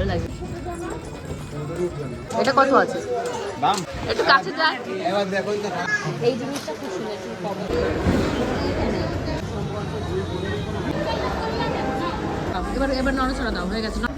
ভালো লাগে। এটা কত আছে? দাম? একটু কাছে যা। এবার দেখো তো এই জিনিসটা খুব সুন্দর কম। এবার এবার নড়াচড়া দাও হয়ে গেছে না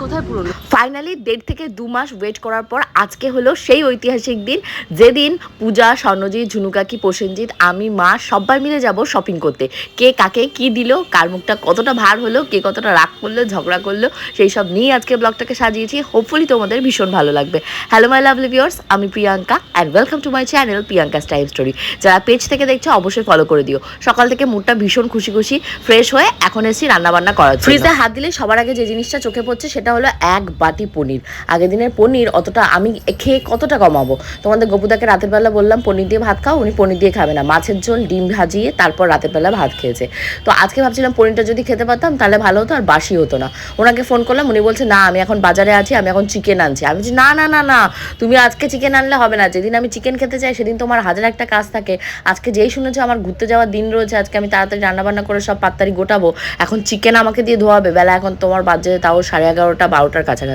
কোথায় পুরনো? ফাইনালি দেড় থেকে দু মাস ওয়েট করার পর আজকে হলো সেই ঐতিহাসিক দিন যেদিন পূজা স্বর্ণজিৎ ঝুনুকাকি প্রসেনজিৎ আমি মা সবাই মিলে যাব শপিং করতে। কে কাকে কি দিল কার মুখটা কতটা ভার হলো কে কতটা রাগ করল ঝগড়া করল সেই সব নিয়ে আজকে ব্লগটাকে সাজিয়েছি। হোপফুলি তোমাদের ভীষণ ভালো লাগবে। হ্যালো মাই লাভলি ভিউয়ার্স আমি Priyanka and welcome to my channel Priyanka time story যারা পেজ থেকে দেখছ অবশ্যই ফলো করে দিও। সকাল থেকে মুডটা ভীষণ খুশি খুশি ফ্রেশ হয়ে এখন এসেছি রান্নাবান্না করার ফ্রিজে হাত দিলে সবার আগে যে জিনিসটা চোখে পড়ছে সেটা হলো এক বাটি পনির। আগের দিনের পনির অতটা আমি খেয়ে কতটা কমাবো? তোমাদের গোপুদাকে রাতের বেলা বললাম, পনির দিয়ে ভাত খাও, উনি পনির দিয়ে খাবে না। মাছের ঝোল, ডিম ভাজিয়ে তারপর রাতের বেলা ভাত খেয়েছে। তো আজকে ভাবছিলাম পনিরটা যদি খেতে পারতাম, তাহলে ভালো হতো আর বাসি হতো না। ওনাকে ফোন করলাম, উনি বলছে, না, আমি এখন বাজারে আছি, আমি এখন চিকেন আনছি। আমি বলছি, না না না না, তুমি আজকে চিকেন আনলে হবে না। যেদিন আমি চিকেন খেতে চাই, সেদিন তোমার হাজার একটা কাজ থাকে। আজকে যেই শুনেছো আমার ঘুরতে যাওয়ার দিন রয়েছে, আজকে আমি তাড়াতাড়ি রান্নাবান্না করে সব পাত্তারি গোটাবো। এখন চিকেন আমাকে দিয়ে ধোয়াবে। বেলা এখন তোমার বাজে, তাও সাড়ে এগারোটা, বারোটার কাছাকাছি।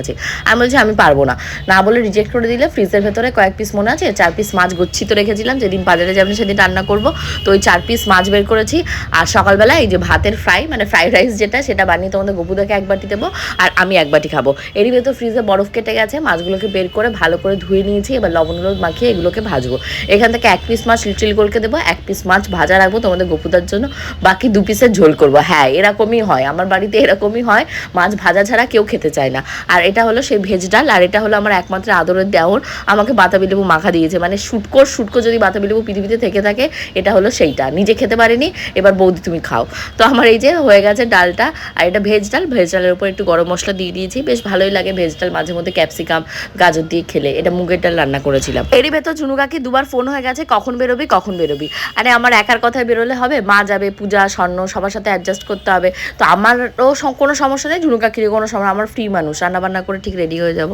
আমি বলছি, আমি পারব না। না বলে রিজেক্ট করে দিলে ফ্রিজের ভেতরে কয়েক পিস মনে আছে? চার পিস মাছ গচ্ছিত রেখেছিলাম, যেদিন বাজারে যাবেন সেদিন রান্না করব। তো ওই চার পিস মাছ বের করেছি। আর সকালবেলা এই যে ভাতের ফ্রাই মানে ফ্রাইড রাইস যেটা, সেটা বানিয়ে তোমাদের গপুদাকে এক বাটি দেবো আর আমি এক বাটি খাব। এরই ভেতর ফ্রিজে বরফ কেটে গেছে, মাছগুলোকে বের করে ভালো করে ধুয়ে নিয়েছি, এবার লবণ হলুদ মাখিয়ে এগুলোকে ভাজবো। এখান থেকে এক পিস মাছ লিটিল গোলকে দেবো, এক পিস মাছ ভাজা রাখব তোমাদের গপুদার জন্য, বাকি দু পিসের ঝোল করব। হ্যাঁ এরকমই হয়, আমার বাড়িতে এরকমই হয়, মাছ ভাজা ছাড়া কেউ খেতে চায় না। আর এটা হলো সেই ভেজ ডাল, আর এটা হলো আমার একমাত্র আদরের দেওর। আমাকে বাতাবি লেবু মাখা দিয়েছে। মানে শুটকো শুটকো যদি বাতাবি লেবু পৃথিবীতে থেকে থাকে, এটা হলো সেইটা। নিজে খেতে পারিনি, এবার বৌদি তুমি খাও। তো আমার এই যে হয়ে গেছে ডালটা, আর এটা ভেজ ডাল। ভেজ ডালের উপর একটু গরম মশলা দিয়ে দিয়েছি। বেশ ভালোই লাগে ভেজ ডাল, মাঝে মধ্যে ক্যাপসিকাম, গাজর দিয়ে খেলে। এটা মুগের ডাল রান্না করেছিলাম। এরই ভেতর ঝুনু কাকি দুবার ফোন হয়ে গেছে, কখন বেরোবি কখন বেরোবি। আরে আমার একার কথায় বেরোলে হবে? মা যাবে, পূজা, স্বর্ণ, সবার সাথে অ্যাডজাস্ট করতে হবে। তো আমারও কোনো সমস্যা নেই ঝুনু কাকির কোনো সমস্যা আমার ফ্রি মানুষ রান্না করে ঠিক রেডি হয়ে যাব।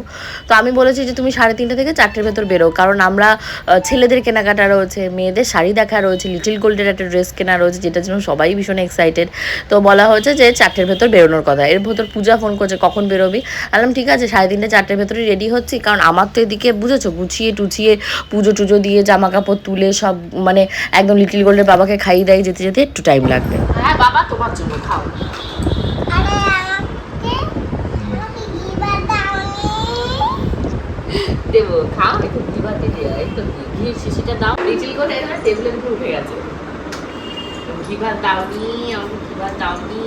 তো আমি বলেছি যে তুমি সাড়ে তিনটে থেকে চারটের ভেতর বেরো। কারণ আমরা ছেলেদের কেনাকাটা রয়েছে, মেয়েদের শাড়ি দেখা রয়েছে লিটিল গোল্ডের একটা ড্রেস কেনা রয়েছে, যেটার জন্য সবাই ভীষণ এক্সাইটেড তো বলা হয়েছে যে চারটের ভেতর বেরোনোর কথা। এর ভেতর পূজা ফোন করছে, কখন বেরোবি? আলাম ঠিক আছে, সাড়ে তিনটে, চারটের ভেতরে রেডি হচ্ছি। কারণ আমার তো এদিকে, বুঝেছ, গুছিয়ে টুছিয়ে পুজো টুজো দিয়ে জামা কাপড় তুলে সব মানে একদম লিটিল গোল্ডের বাবাকে খাইয়ে দেয়, যেতে যেতে একটু টাইম লাগবে। হ্যাঁ বাবা, তোমার জন্য খাও আরে আমাকে আমাকে দিবা দাওনি দেবো খাও একটু একটু ঘি শিশিটা দাও। করে এখানে টেবিলের উপর উঠে গেছে। দাওনি, আমাকে ঘি দাওনি।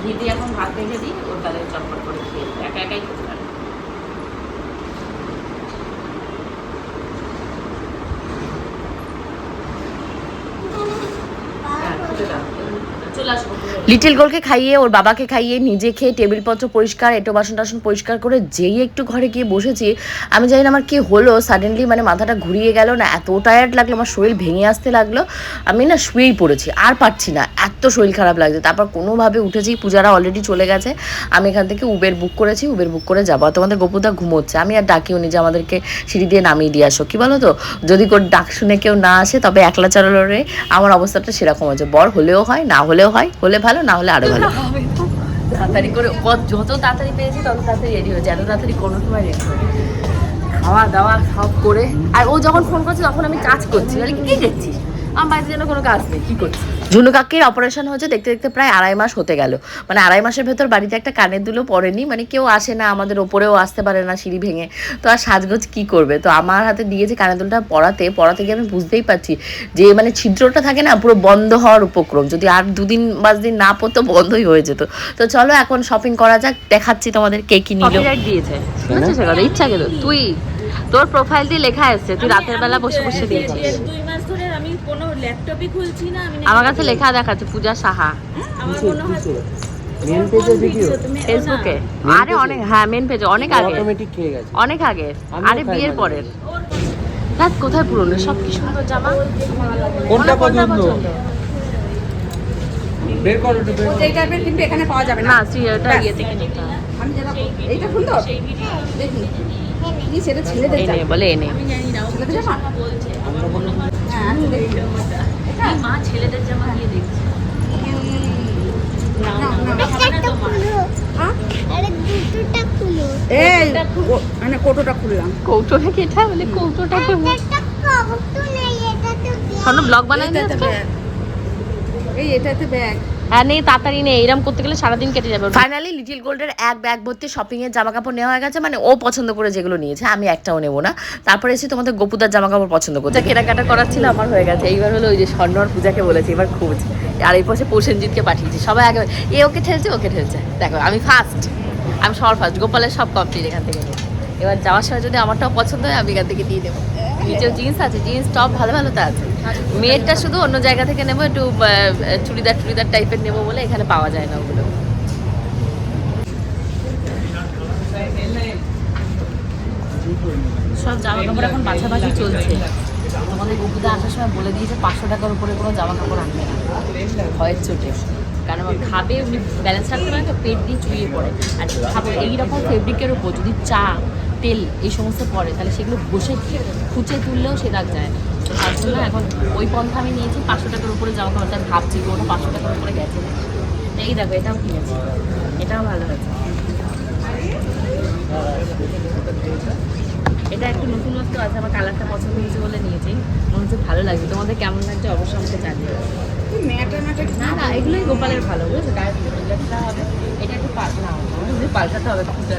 ঘি দিয়ে এখন ভাত রেখে দিই, ওর তাদের চটপট করে খেয়ে। একা একাই খেতে পারে হ্যাঁ, খেতে দাও। চলে আসব লিটিল গোলকে খাইয়ে, ওর বাবাকে খাইয়ে, নিজে খেয়ে টেবিলপত্র পরিষ্কার, এটো বাসন টাসন পরিষ্কার করে যেই একটু ঘরে গিয়ে বসেছি, আমি জানি না আমার কি হলো সাডেনলি মানে মাথাটা ঘুরিয়ে গেল না, এত টায়ার্ড লাগল, আমার শরীর ভেঙে আসতে লাগল, আমি না শুয়েই পড়েছি, আর পারছি না, এত শরীর খারাপ লাগছে, তারপর কোনোভাবে উঠেছি, পূজারা অলরেডি চলে গেছে, আমি এখান থেকে উবের বুক করেছি উবের বুক করে যাব তোমাদের গোপুদা ঘুমোচ্ছে, আমি আর ডাকিও নি যে আমাদেরকে সিঁড়ি দিয়ে নামিয়ে দিয়ে আসো, কি বলো তো যদি ডাক শুনে কেউ না আসে, তবে একলা চালানোরে আমার অবস্থাটা সেরকম হচ্ছে বর হলেও হয়, না হলেও হয় হলে ভালো, না হলে আরও ভালো। তাড়াতাড়ি করে যত তাড়াতাড়ি পেয়েছি তত তাড়াতাড়ি রেডি হয়েছে, এত তাড়াতাড়ি কোনো সময় রেডি হয়ে খাওয়া দাওয়া সব করে, আর ও যখন ফোন করছে তখন আমি কাজ করছি। বলে কি দেখছিস? আমার বাড়িতে যেন কোনো কাজ নেই, কি করছি ঝুনু কাকির অপারেশন হয়েছে দেখতে দেখতে প্রায় আড়াই মাস হতে গেল। মানে আড়াই মাসের ভেতর বাড়িতে একটা কানের দুলো পড়েনি মানে কেউ আসে না আমাদের ওপরেও আসতে পারে না সিঁড়ি ভেঙে। তো আর সাজগোজ কি করবে? তো আমার হাতে দিয়েছে কানের দুলটা পড়াতে পড়াতে গিয়ে আমি বুঝতেই পারছি যে মানে ছিদ্রটা থাকে না পুরো বন্ধ হওয়ার উপক্রম। যদি আর দুদিন পাঁচ দিন না পড়তো বন্ধই হয়ে যেত। তো চলো এখন শপিং করা যাক দেখাচ্ছি তোমাদের কে কি নিল। দিয়েছে। ইচ্ছা গেল তুই তোর প্রোফাইল দিয়ে লেখা এসছে তুই রাতের বেলা বসে বসে দিয়েছিস। দুই মাস ধরে আমি কোনো ল্যাপটপই খুলছি না আমি আমার কাছে লেখা দেখাচ্ছে পূজা সাহা। আমার মনে হয় মেন পেজের ভিডিও ফেসবুকে আরে অনেক হ্যাঁ মেন পেজে অনেক আগে। অটোমেটিক খেয়ে গেছে? অনেক আগে। আরে বিয়ের পরের। রাত কোথায় পুরনো? সব কি সুন্দর জামা? কোনটা পছন্দ? বের করো একটু বের এই টাইপের কিন্তু এখানে পাওয়া যাবে না। আমি যেটা এইটা সুন্দর? দেখি সেটা ছেলেদের বলে এনে। ছেলেদের জামা? বলছে মানে কোটোটা খুললাম কৌটো এটা বলে কৌটোটা তো স্বর্ণ ব্লগ এই এটাতে ব্যাগ। হ্যাঁ নেই তাড়াতাড়ি নেই এরকম করতে গেলে সারাদিন কেটে যাবে ফাইনালি লিটিল গোল্ডের এক ব্যাগ ভর্তি শপিং এর জামা কাপড় নেওয়া হয়ে গেছে মানে ও পছন্দ করে যেগুলো নিয়েছে আমি একটাও নেব না। তারপরে এসে তোমাদের গোপুদার জামা কাপড় পছন্দ করতে কেনাকাটা করার ছিল আমার হয়ে গেছে। এইবার হলো ওই যে স্বর্ণ পূজাকে বলেছে এবার খুঁজ। আর এই পাশে প্রসেনজিৎকে পাঠিয়েছি। সবাই আগে এ ওকে ঠেলছে ওকে ঠেলছে। দেখো আমি ফার্স্ট আমি সবার ফার্স্ট গোপালের সব কমপ্লিট এখান থেকে এবার যাওয়ার সময় যদি আমারটাও পছন্দ হয় আমি এখান থেকে দিয়ে দেবো। নিচেও জিন্স আছে জিন্স টপ ভালো ভালো তো আছে। মেয়েরটা শুধু অন্য জায়গা থেকে নেব, একটু চুড়িদার টুড়িদার টাইপের নেব বলে এখানে পাওয়া যায় না ওগুলো। সব জামা কাপড় এখন বাছাবাছি চলছে। তোমাদের বকুদা আসার সময় বলে দিয়েছে, পাঁচশো টাকার উপরে কোনো জামা কাপড় আনবে না। ভয়ের চোটে। কারণ খাবে, উনি ব্যালেন্স রাখতে পারে তো, পেট দিয়ে চুইয়ে পড়ে আর খাব, এইরকম ফেব্রিকের উপর যদি চা, তেল, এই সমস্ত পড়ে তাহলে সেগুলো বসে খুঁচে তুললেও সে দাগ যায় না। তার জন্য এখন ওই পন্থা আমি নিয়েছি, পাঁচশো টাকার উপরে জামা কাপড় তাই ভাবছি যে ওটা পাঁচশো টাকার উপরে গেছে। এই দেখো, এটাও কিনেছি। এটাও ভালো হয়েছে। এটা একটু নতুনত্ব আছে, আমার কালারটা পছন্দ হয়েছে বলে নিয়েছি। মনে হচ্ছে ভালো লাগছে তোমাদের কেমন লাগছে অবশ্যই আমাকে ম্যাটা না না, এগুলোই গোপালের ভালো, বুঝেছ? এটা একটু পাল্টা হবে পাল্টাতে হবে খুঁজে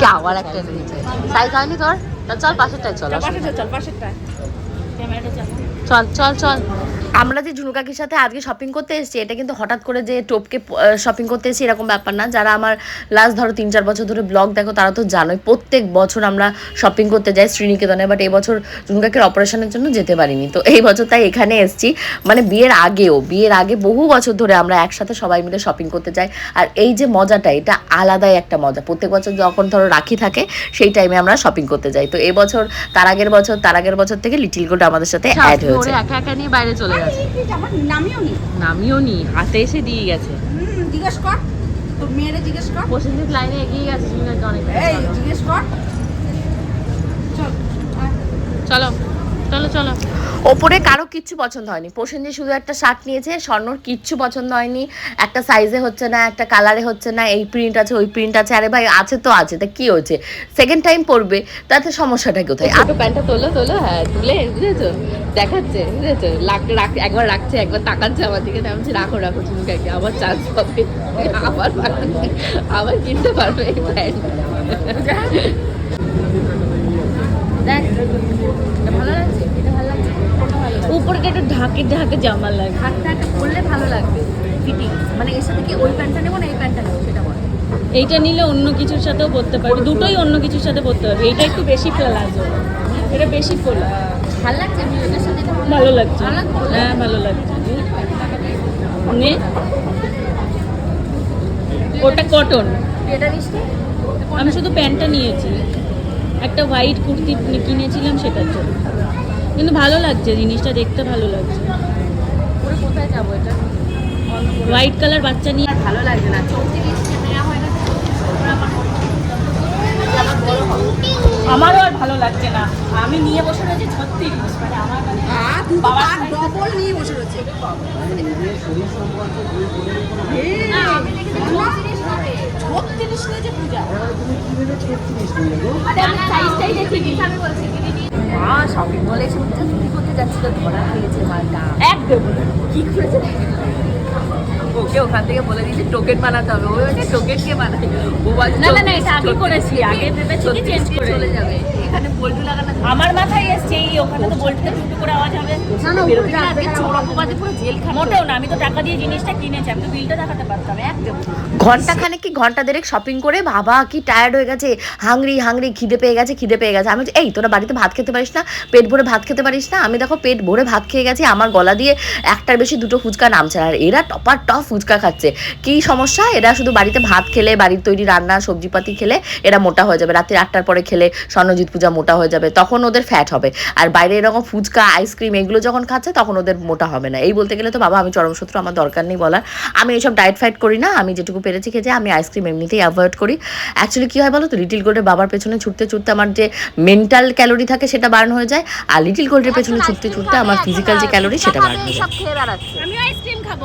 কে আবার একটা নিয়েছে সাইজ তোর? চল পাশেরটাই চল পাশেরটা চল পাশেরটা ক্যামেরাটা চাপো। চল চল চল। আমরা যে ঝুনু কাকির সাথে আজকে শপিং করতে এসেছি এটা কিন্তু হঠাৎ করে যে টোপকে শপিং করতে এসেছি এরকম ব্যাপার না। যারা আমার লাস্ট ধরো তিন চার বছর ধরে ব্লগ দেখো তারা তো জানোই প্রত্যেক বছর আমরা শপিং করতে যাই শ্রীনিকেতনে বাট এই বছর ঝুনু কাকির অপারেশনের জন্য যেতে পারিনি। তো এই বছর তাই এখানে এসেছি। মানে বিয়ের আগেও বিয়ের আগে বহু বছর ধরে আমরা একসাথে সবাই মিলে শপিং করতে যাই। আর এই যে মজাটা এটা আলাদাই একটা মজা। প্রত্যেক বছর যখন ধরো রাখি থাকে সেই টাইমে আমরা শপিং করতে যাই। তো এবছর তার আগের বছর তার আগের বছর থেকে লিটিল গোটা আমাদের সাথে অ্যাড হয়েছে। একা একা নিয়ে বাইরে চলে গেছে আমার নামিও নি। নামিও নি হাতে এসে দিয়ে গেছে। হুম জিজ্ঞেস কর। তোর মেয়েরে জিজ্ঞেস কর। প্রসেনজিৎ লাইনে এগিয়ে গেছে সুন্দরকে অনেক এই জিজ্ঞেস কর। চল চলো। চলো চলো। ওপরে কারও কিচ্ছু পছন্দ হয়নি। প্রসেনজিৎ শুধু একটা শার্ট নিয়েছে স্বর্ণর কিচ্ছু পছন্দ হয়নি। একটা সাইজে হচ্ছে না একটা কালারে হচ্ছে না এই প্রিন্ট আছে ওই প্রিন্ট আছে। আরে ভাই আছে তো আছে তা কি হয়েছে? সেকেন্ড টাইম পরবে তাতে সমস্যাটা কোথায়? আর প্যান্টটা তোলো তোলো হ্যাঁ তুলে বুঝেছ? দেখাচ্ছে বুঝেছ? লাখ রাখ একবার রাখছে একবার তাকাচ্ছে আমার দিকে আমি বলছি, রাখো রাখো ঝুমকাকে আবার চান্স পাবে আবার পারবে, আবার কিনতে পারবে এই প্যান্ট দেখ এটা ভালো লাগছে এটা ভালো লাগছে কোনটা ভালো লাগছে উপরটা একটু ঢাকে ঢাকে জামা লাগে। একটা পরলে ভালো লাগবে ফিটিং। মানে এর সাথে কি ওই প্যান্টটা নেব না এই প্যান্টটা নেব সেটা বল। এইটা নিলে অন্য কিছুর সাথেও পরতে পারবে দুটোই অন্য কিছুর সাথে পরতে পারবে। এইটা একটু বেশি প্লাজো এটা বেশি ফোলা ভালো লাগছে সাথে ভালো লাগছে। হ্যাঁ ভালো লাগছে। নে। ওটা কটন আমি শুধু প্যান্টটা নিয়েছি। একটা হোয়াইট কুর্তি কিনেছিলাম সেটার জন্য। কিন্তু ভালো লাগছে জিনিসটা দেখতে ভালো লাগছে। পুরো কোথায় যাব এটা? হোয়াইট কালার বাচ্চা নিয়ে ভালো লাগছে না। চৌত্রিশ নেওয়া হয় না আমার আমার বড় হবে আমারও আর ভালো লাগছে না। আমি নিয়ে বসে রয়েছি ছত্রিশ মানে আমার মানে আ, তুই তো তার ডবল নিয়ে বসে রয়েছে। ছত্রিশ নিয়েছে পূজা। আমি সাইজটাই দেখিনি। আমি বলছি মা শপিং মলে এসে হচ্ছে চুরি করতে যাচ্ছিল ধরা খেয়েছে মালটা। এক কি করেছে? ওকে ওখান থেকে বলে দিয়েছে টোকেন বানাতে হবে। ওই টোকেন কে বানায় ও না, না, না, এটা আগে করেছি, আগে ভেবেছি করে। চলে যাবে এখানে পল্টু লাগানো আমার মাথায় এসছে এই ওখানে তো বলতে টুকটু করে আওয়াজ হবে। না না বেরোতে না? আজকে চোর পুরো জেল খাটো মোটেও না আমি তো টাকা দিয়ে জিনিসটা কিনেছি আমি তো বিলটা দেখাতে পারতাম এক দেবো ঘণ্টা খানে কি ঘণ্টা দেড়েক শপিং করে বাবা কি টায়ার্ড হয়ে গেছে হাংরি হাংরি খিদে পেয়ে গেছে খিদে পেয়ে গেছে। আমি এই তোরা বাড়িতে ভাত খেতে পারিস না? পেট ভরে ভাত খেতে পারিস না? আমি দেখো পেট ভরে ভাত খেয়ে গেছি আমার গলা দিয়ে একটার বেশি দুটো ফুচকা নামছে না। আর এরা টপার টপ ফুচকা খাচ্ছে। কি সমস্যা? এরা শুধু বাড়িতে ভাত খেলে বাড়ির তৈরি রান্না সবজিপাতি খেলে এরা মোটা হয়ে যাবে। রাত্রি আটটার পরে খেলে স্বর্ণজিৎ পূজা মোটা হয়ে যাবে। তখন ওদের ফ্যাট হবে। আর বাইরে এরকম ফুচকা আইসক্রিম এগুলো যখন খাচ্ছে তখন ওদের মোটা হবে না। এই বলতে গেলে তো বাবা আমি চরমসূত্র আমার দরকার নেই বলার। আমি এইসব ডায়েট ফাইট করি না আমি যেটুকু পেরেছি খেয়েছি আমি আইসক্রিম এমনিতেই অ্যাভয়েড করি। অ্যাকচুয়ালি কী হয় বলো তো লিটিল গোল্ডের বাবার পেছনে ছুটতে ছুটতে আমার যে মেন্টাল ক্যালোরি থাকে সেটা বার্ন হয়ে যায়। আর লিটিল গোল্ডের পেছনে ছুটতে ছুটতে আমার ফিজিক্যাল যে ক্যালোরি সেটা বার্ন হয়ে যায়। আমিও আইসক্রিম খাব।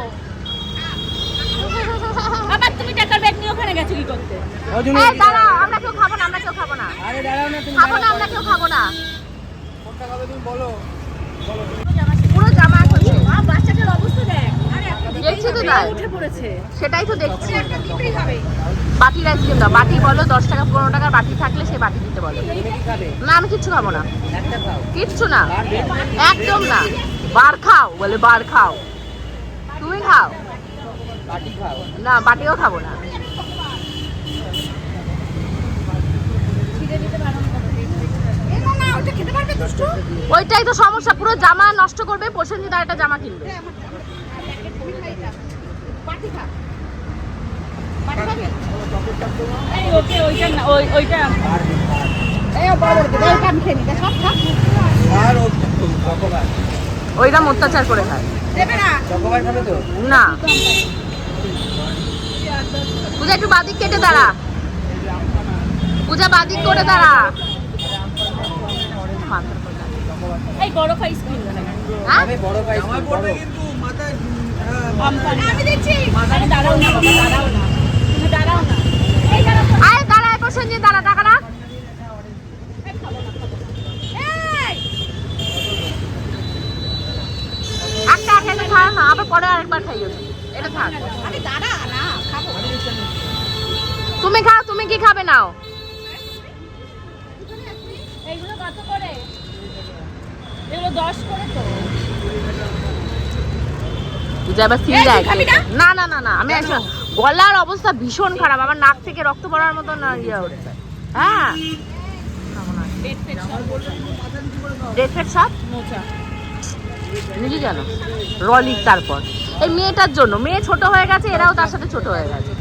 আবার তুমি টাকার ব্যাগ নিয়ে ওখানে গেছো কি করতে? দাঁড়াও আমরা কেউ খাব না আমরা কেউ খাব না। আরে দাঁড়াও না তুমি খাব না আমরা কেউ খাব না। কোনটা খাবে তুমি বলো। পুরো জামা এখন মা বাচ্চাটার অবস্থা দেখ। দেখছি তো তাই উঠে পড়েছে। সেটাই তো দেখছি। দিতেই হবে। বাটির আইসক্রিম দাও। বাটি বলো দশ টাকা পনেরো টাকার বাটি থাকলে সেই বাটি দিতে বলো। তুমি কি খাবে? না আমি কিচ্ছু খাব না। কিচ্ছু না। একদম না। বার খাও বলে বার খাও। তুমি খাও। না বাটিও খাব না। ওইটাই তো সমস্যা, পুরো জামা নষ্ট করবে প্রসেনজিৎ আর একটা জামা কিনবে। ওইরকম অত্যাচার করে খায়। না। পূজা, একটু বাদিক কেটে দাঁড়া। পূজা বাদিক করে দাঁড়া এই বড় আইসক্রিম হ্যাঁ? আমি বড় আমি আরে দাঁড়াও না বাবা দাঁড়াও না। তুমি দাঁড়াও না। এই দাঁড়াও আয় দাঁড়া দাঁড়া টাকা রাখ। একটা এখানে খা না আবার পরে আরেকবার খাইও। এটা থাক। তুমি খাও তুমি কি খাবে নাও? কত করে? এগুলো দশ করে তো। না? না না না আমি গলার অবস্থা ভীষণ খারাপ। আমার নাক থেকে রক্ত পড়ার মতো না ইয়ে হচ্ছে। হ্যাঁ? ফেট নিজে জানো রলিক তারপর। এই মেয়েটার জন্য। মেয়ে ছোট হয়ে গেছে এরাও তার সাথে ছোট হয়ে গেছে।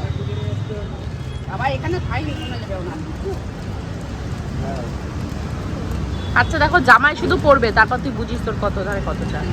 আচ্ছা দেখো জামাই শুধু পরবে তারপর তুই বুঝিস তোর কত ধরে কত চায়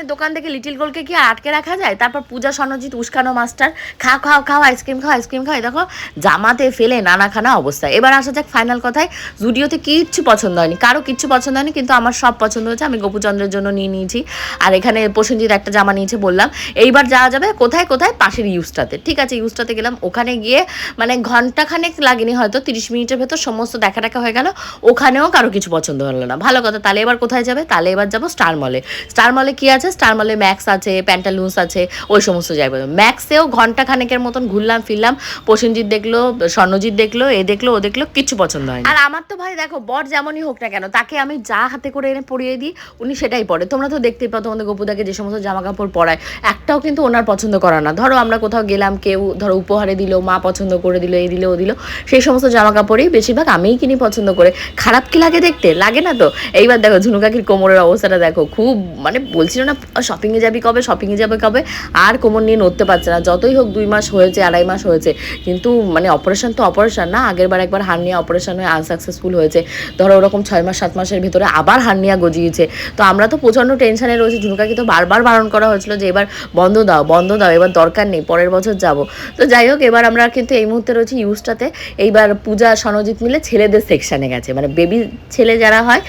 আইসক্রিমের দোকান থেকে লিটিল গোলকে কি আটকে রাখা যায়? তারপর পূজা, স্বর্ণজিৎ, উস্কানো, মাস্টার, খাও খাও খাও, আইসক্রিম খাও আইসক্রিম, খাও দেখো, জামাতে ফেলে নানা খানা অবস্থা। এবার আসা যাক ফাইনাল কথায়, জুডিওতে কিচ্ছু পছন্দ হয়নি, কারও কিচ্ছু পছন্দ হয়নি, কিন্তু আমার সব পছন্দ হয়েছে, আমি গোপুচন্দ্রের জন্য নিয়ে নিয়েছি। আর এখানে প্রসেনজিৎ একটা জামা নিয়েছে বললাম, এইবার যাওয়া যাবে কোথায় কোথায়? পাশের ইউজটাতে। ঠিক আছে, ইউজটাতে গেলাম, ওখানে গিয়ে মানে ঘন্টাখানেক লাগেনি হয়তো, তিরিশ মিনিটের ভেতর সমস্ত দেখা দেখা হয়ে গেল, ওখানেও কারও কিছু পছন্দ হলো না। ভালো কথা, তাহলে এবার কোথায় যাবে? তাহলে এবার যাব স্টার মলে স্টার মলে কি আছে? স্টার মলে ম্যাক্স আছে প্যান্টালুন্স আছে, ওই সমস্ত জায়গায় ম্যাক্সেও ঘণ্টা খানেকের মতন ঘুরলাম, ফিরলাম, প্রসেনজিৎ দেখল, স্বর্ণজিৎ দেখল, এ দেখল, ও দেখল কিচ্ছু পছন্দ হয় আর আমার তো ভাই দেখো, বর যেমনই হোক না কেন, তাকে আমি যা হাতে করে এনে পরিয়ে দিই, উনি সেটাই পরে। তোমরা তো দেখতেই পাও, তোমাদের গোপুদাকে যে সমস্ত জামা কাপড় পরায়, একটাও কিন্তু ওনার পছন্দ করা না। ধরো আমরা কোথাও গেলাম, কেউ ধরো উপহারে দিল, মা পছন্দ করে দিল, এই দিল, ও দিল, সেই সমস্ত জামা কাপড়ই বেশিরভাগ আমিই কিনি পছন্দ করে। খারাপ কি লাগে দেখতে? লাগে না তো? এইবার দেখো ঝুনুকাকির কোমরের অবস্থাটা দেখো, খুব মানে বলছিল না শপিংয়ে যাবি কবে? শপিংয়ে যাবে কবে? আর কোমর নিয়ে নড়তে পারছে না। যতই হোক দুই মাস হয়েছে, আড়াই মাস হয়েছে, কিন্তু মানে অপারেশন তো অপারেশন না, আগের বার একবার হার্নিয়া অপারেশন হয়ে আনসাকসেসফুল হয়েছে। ধরো ওরকম ছয় মাস, সাত মাসের ভিতরে আবার হার্নিয়া গজিয়েছে। তো আমরা তো প্রচণ্ড টেনশনে রয়েছি। ঝুনুকাকে তো বারবার বারণ করা হয়েছিল যে এবার বন্ধ দাও বন্ধ দাও, এবার দরকার নেই, পরের বছর যাব। তো যাই হোক, এবার আমরা কিন্তু এই মুহূর্তে রয়েছি ইউজটাতে এইবার পূজা, সনজিৎ মিলে ছেলেদের সেকশানে গেছে। মানে বেবি ছেলে যারা হয়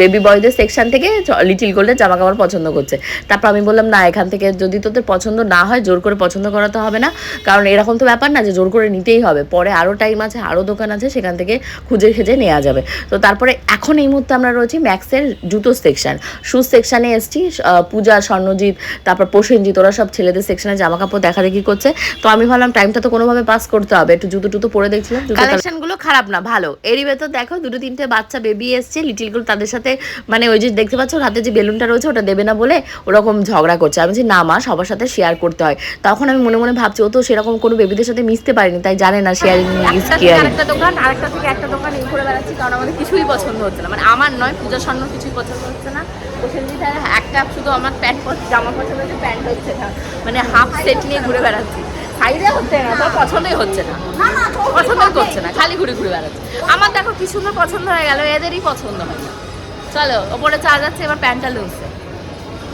বেবি বয়দের সেকশন থেকে লিটিল গোল্ডের জামা কাপড় পছন্দ করছে। তারপর আমি বললাম, না, এখান থেকে যদি তোদের পছন্দ না হয়, জোর করে পছন্দ করাতে হবে না। কারণ এরকম তো ব্যাপার না যে জোর করে নিতেই হবে। পরে আরও টাইম আছে আরও দোকান আছে, সেখান থেকে খুঁজে খুঁজে নেওয়া যাবে। তো তারপরে এখন এই মুহূর্তে আমরা রয়েছি ম্যাক্সের জুতো সেকশন শুজ সেকশানে এসছি পূজা, স্বর্ণজিৎ, তারপর প্রসেনজিৎ, ওরা সব ছেলেদের সেকশনে জামা কাপড় দেখা দেখি করছে। তো আমি ভাবলাম টাইমটা তো কোনোভাবে পাস করতে হবে। একটু জুতো টুতো পরে দেখছিলাম কালেকশনগুলো খারাপ না, ভালো। এরই ভেতর দেখো, দুটো তিনটে বাচ্চা বেবি এসছে লিটিলগুলো তাদের সাথে মানে ওই যে দেখতে পাচ্ছ হাতে যে বেলুনটা রয়েছে, ওটা দেবে না বলে ওরকম ঝগড়া করছে। আমি বলছি না মা সবার সাথে শেয়ার করতে হয়। তখন আমি মনে মনে ভাবছি ও তো সেরকম কোনো বেবিদের সাথে মিশতে পারিনি তাই জানে না শেয়ারিং ইজ কেয়ারিং আরেকটা দোকান আরেকটা থেকে একটা দোকান এই করে বেড়াচ্ছি কারণ আমাদের কিছুই পছন্দ হচ্ছে না। মানে আমার নয় পূজা স্বর্ণ কিছুই পছন্দ হচ্ছে না। প্রসেনজিৎ একটা শুধু আমার প্যান্ট জামা পছন্দ হচ্ছে প্যান্ট হচ্ছে না। মানে হাফ সেট নিয়ে ঘুরে বেড়াচ্ছি। সাইডে হচ্ছে না তোর পছন্দই হচ্ছে না। পছন্দই করছে না খালি ঘুরে ঘুরে বেড়াচ্ছে। আমার দেখো কি সুন্দর পছন্দ হয়ে গেল এদেরই পছন্দ হয় না। চলো ওপরে চা যাচ্ছে এবার প্যান্টটা লুজছে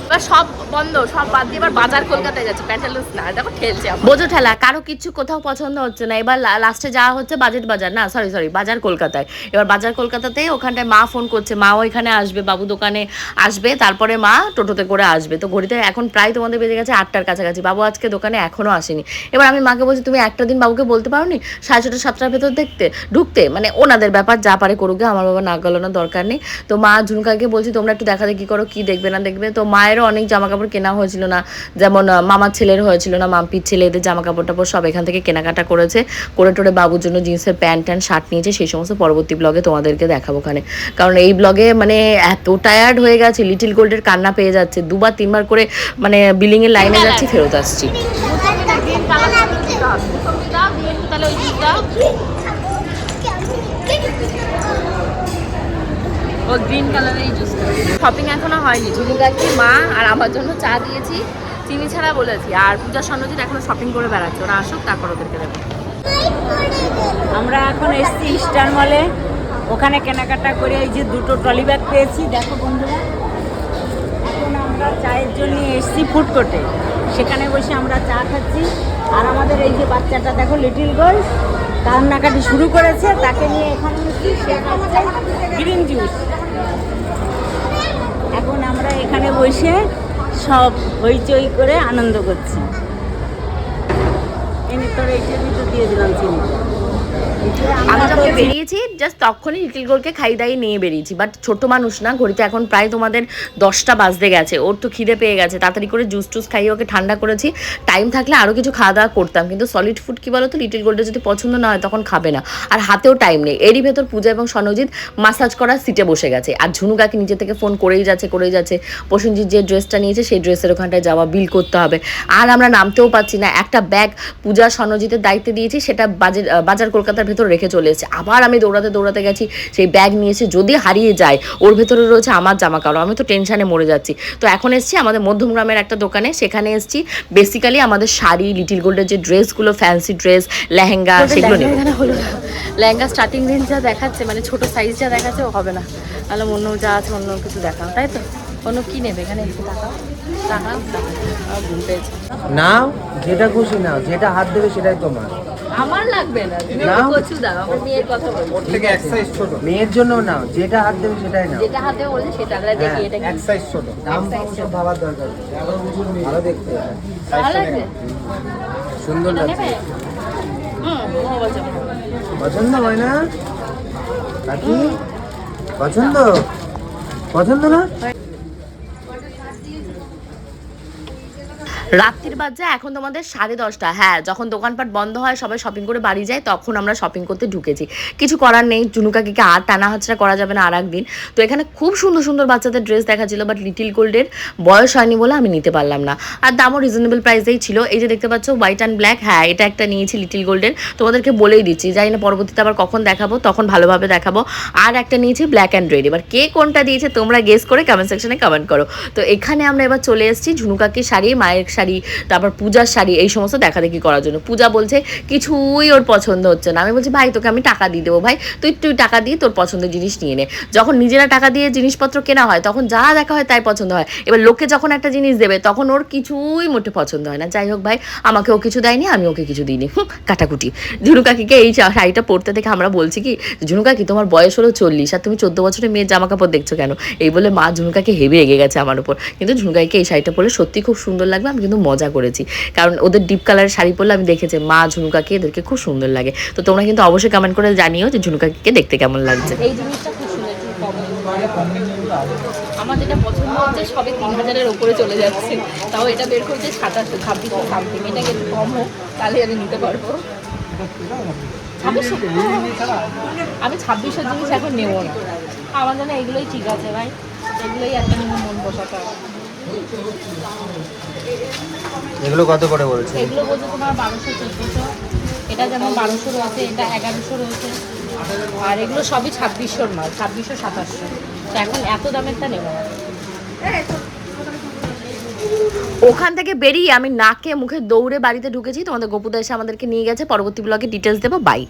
এবার সব বন্ধ, সব বাদ দিয়ে এবার বাজার কলকাতায় যাচ্ছে প্যান্টা না, দেখো ঠেলছে বোঝো ঠেলা, কারও কিছু কোথাও পছন্দ হচ্ছে না। এবার লাস্টে যাওয়া হচ্ছে বাজেট বাজার। না সরি সরি বাজার কলকাতায়। এবার বাজার কলকাতাতে ওখানটায় মা ফোন করছে মাও এখানে আসবে, বাবু দোকানে আসবে, তারপরে মা টোটোতে করে আসবে। তো ঘড়িতে এখন প্রায় তোমাদের বেজে গেছে আটটার কাছাকাছি, বাবু আজকে দোকানে এখনও আসেনি। এবার আমি মাকে বলছি, তুমি একটা দিন বাবুকে বলতে পারো নি সাড়ে ছটা, সাতটার ভেতর দেখতে, ঢুকতে? মানে ওনাদের ব্যাপার, যা পারে করুক, আমার বাবা নাক গলানোর দরকার নেই। তো মা ঝুনকাকে বলছি, তোমরা একটু দেখা দেখি করো, কি দেখবে না দেখবে? তো মায়েরও অনেক জামা কাপড় কেনা হয়েছিল না। যেমন মামার ছেলের হয়েছিল না, মাম্পির ছেলে, এদের জামা কাপড় টাপড় সব এখান থেকে কেনাকাটা করেছে। করে টোরে বাবুর জন্য জিন্সের প্যান্ট ট্যান্ট, শার্ট নিয়েছে, সেই সমস্ত পরবর্তী ব্লগে তোমাদেরকে দেখাবো ওখানে। কারণ এই ব্লগে মানে এত টায়ার্ড হয়ে গেছে লিটিল গোল্ডের কান্না পেয়ে যাচ্ছে। দুবার, তিনবার করে মানে বিলিং এর লাইনে যাচ্ছি, ফেরত আসছি। ও গ্রিন কালারের শপিং এখনও হয়নি। ঝুনু কাকি মা আর আমার জন্য চা দিয়েছি। চিনি ছাড়া বলেছি। আর পূজা সন্ন্যজিৎ এখনও শপিং করে বেড়াচ্ছে। ওরা আসুক, তারপর ওদেরকে দেবো। আমরা এখন এসছি স্টার মলে ওখানে কেনাকাটা করে এই যে দুটো ট্রলি ব্যাগ পেয়েছি। দেখো বন্ধুরা, এখন আমরা চায়ের জন্য এসছি ফুড কোর্টে সেখানে বসে আমরা চা খাচ্ছি। আর আমাদের এই যে বাচ্চাটা, দেখো লিটিল গার্ল কান্নাকাটি শুরু করেছে। তাকে নিয়ে এখানে গ্রিন জুস এখন আমরা এখানে বসে সব হইচই করে আনন্দ করছি। এনে তোর এই দিয়ে দিলাম চিনি। আমি যখন বেরিয়েছি জাস্ট তখনই লিটিল গোলকে খাই দাই নিয়ে বেরিয়েছি। বাট ছোট মানুষ না, ঘড়িতে এখন প্রায় তোমাদের দশটা বাজতে গেছে। ওর তো খিদে পেয়ে গেছে। তাড়াতাড়ি করে জুস টুস খাইয়ে ওকে ঠান্ডা করেছি। টাইম থাকলে আরও কিছু খাওয়া দাওয়া করতাম। কিন্তু সলিড ফুড কি বলো তো লিটিল গোল্ডের যদি পছন্দ না হয় তখন খাবে না। আর হাতেও টাইম নেই। এরই ভেতর পূজা এবং সনজিৎ মাসাজ করার সিটে বসে গেছে। আর ঝুনু কাকি নিজে থেকে ফোন করেই যাচ্ছে করেই যাচ্ছে। প্রসেনজিৎ যে ড্রেসটা নিয়েছে, সেই ড্রেসের ওখানটায় যাওয়া বিল করতে হবে। আর আমরা নামতেও পাচ্ছি না। একটা ব্যাগ পূজা সনজিতের দায়িত্বে দিয়েছি, সেটা বাজার বাজার কলকাতার ভেতর রেখে চলে এসেছে। আবার আমি দৌড়াতে দৌড়াতে গেছি সেই ব্যাগ নিয়েছে যদি হারিয়ে যায় ওর ভেতরে রয়েছে আমার জামা কাপড় আমি তো টেনশানে মরে যাচ্ছি। তো এখন এসেছি আমাদের মধ্যমগ্রামের একটা দোকানে সেখানে এসেছি। বেসিক্যালি আমাদের শাড়ি লিটিল গোল্ডের যে ড্রেসগুলো ফ্যান্সি ড্রেস লেহেঙ্গা সেগুলো নিয়ে হলো না। লেহেঙ্গা স্টার্টিং রেঞ্জ যা দেখাচ্ছে মানে ছোট সাইজ যা দেখাচ্ছে ও হবে না। তাহলে অন্য যা আছে অন্য কিছু দেখাও তাই তো? অন্য কি নেবে? এখানে একটু টাকা টাকা ঘুম পেয়েছে। নাও যেটা খুশি নাও যেটা হাত দেবে সেটাই তোমার। আমার লাগবে না তুমি। কচু দাও আমার মেয়ের কথা থেকে এক সাইজ ছোট। মেয়ের জন্য নাও যেটা হাত দেবে সেটাই নাও। যেটা হাতে বলছে সেটা আমরা দেখি এটা কি। এক সাইজ ছোট। দাম সব ভাবার দরকার। নেই। ভালো দেখতে। ভালো সুন্দর লাগছে। পছন্দ। হয় না? কাকি পছন্দ? পছন্দ না? রাত্রির বাজে, এখন তোমাদের সাড়ে দশটা। হ্যাঁ যখন দোকানপাট বন্ধ হয়, সবাই শপিং করে বাড়ি যায়, তখন আমরা শপিং করতে ঢুকেছি। কিছু করার নেই চুনুকাকিকে আর টানা হাতড়া করা যাবে না আর একদিন তো এখানে খুব সুন্দর সুন্দর বাচ্চাদের ড্রেস দেখাচ্ছিল বাট লিটিল গোল্ডের বয়স হয়নি বলে আমি নিতে পারলাম না। আর দামও রিজনেবল প্রাইসেই ছিল। এই যে দেখতে পাচ্ছ হোয়াইট অ্যান্ড ব্ল্যাক হ্যাঁ এটা একটা নিয়েছি লিটিল গোল্ডের তোমাদেরকে বলেই দিচ্ছি, জানি না পরবর্তীতে আবার কখন দেখাবো, তখন ভালোভাবে দেখাবো। আর একটা নিয়েছি ব্ল্যাক অ্যান্ড রেড এবার কে কোনটা দিয়েছে তোমরা গেস করে কমেন্ট সেকশনে কমেন্ট করো। তো এখানে আমরা এবার চলে এসেছি ঝুনুকাকির শাড়ি, মায়ের শাড়ি তারপর পূজার শাড়ি, এই সমস্ত দেখা দেখি করার জন্য। পূজা বলছে, কিছুই ওর পছন্দ হচ্ছে না। আমি বলছি, ভাই, তোকে আমি টাকা দিয়ে দেবো, ভাই। তুই তুই টাকা দিয়ে তোর পছন্দের জিনিস নিয়ে নে। যখন নিজেরা টাকা দিয়ে জিনিসপত্র কেনা হয়, তখন যা দেখা হয় তাই পছন্দ হয়। এবার লোকে যখন একটা জিনিস দেবে, তখন ওর কিছুই মোটে পছন্দ হয় না। যাই হোক, ভাই, আমাকে ও কিছু দেয়নি, আমি ওকে কিছু দিইনি। কাটাকুটি। ঝুনু কাকিকে এই শাড়িটা পরতে দেখে আমরা বলছি কি ঝুনু কাকি তোমার বয়স হলো চল্লিশ, আর তুমি চোদ্দ বছরের মেয়ের জামা কাপড় দেখছ কেন? এই বলে মা ঝুনুকাকে হেভে এগে গেছে আমার উপর। কিন্তু ঝুনুকাইকে এই শাড়িটা পরলে সত্যি খুব সুন্দর লাগবে, আমি কিন্তু মজা করেছি। কারণ ওদের ডিপ কালারের শাড়ি পরলে আমি দেখেছি মা ঝুনুকাকে এদেরকে খুব সুন্দর লাগে। তো তোমরা কিন্তু অবশ্যই কমেন্ট করে জানিও যে ঝুনুকাকে দেখতে কেমন লাগছে। আমার যেটা পছন্দ হচ্ছে সবে তিন হাজারের ওপরে চলে যাচ্ছে। তাও এটা বের করছে সাতাশশো ছাব্বিশশো সামথিং এটাকে একটু কম হোক, তাহলে আমি নিতে পারব। আমি ছাব্বিশশো জিনিস এখন নেব না। আমার জন্য এগুলোই ঠিক আছে ভাই। এগুলোই একটা মন বসাতে হবে। এগুলো কত করে বলছে এগুলো বলছে তোমার বারোশো চোদ্দোশো। এটা যেমন বারোশো রয়েছে এটা এগারোশো রয়েছে। আর এগুলো সবই ছাব্বিশশোর মাল ছাব্বিশশো সাতাশশো। তো এখন এত দামেরটা নেব না। ওখান থেকে বেরিয়ে আমি নাকে মুখে দৌড়ে বাড়িতে ঢুকেছি। তোমাদের গোপুদা এসে আমাদেরকে নিয়ে গেছে। পরবর্তী ব্লগে ডিটেলস দেবো। বাই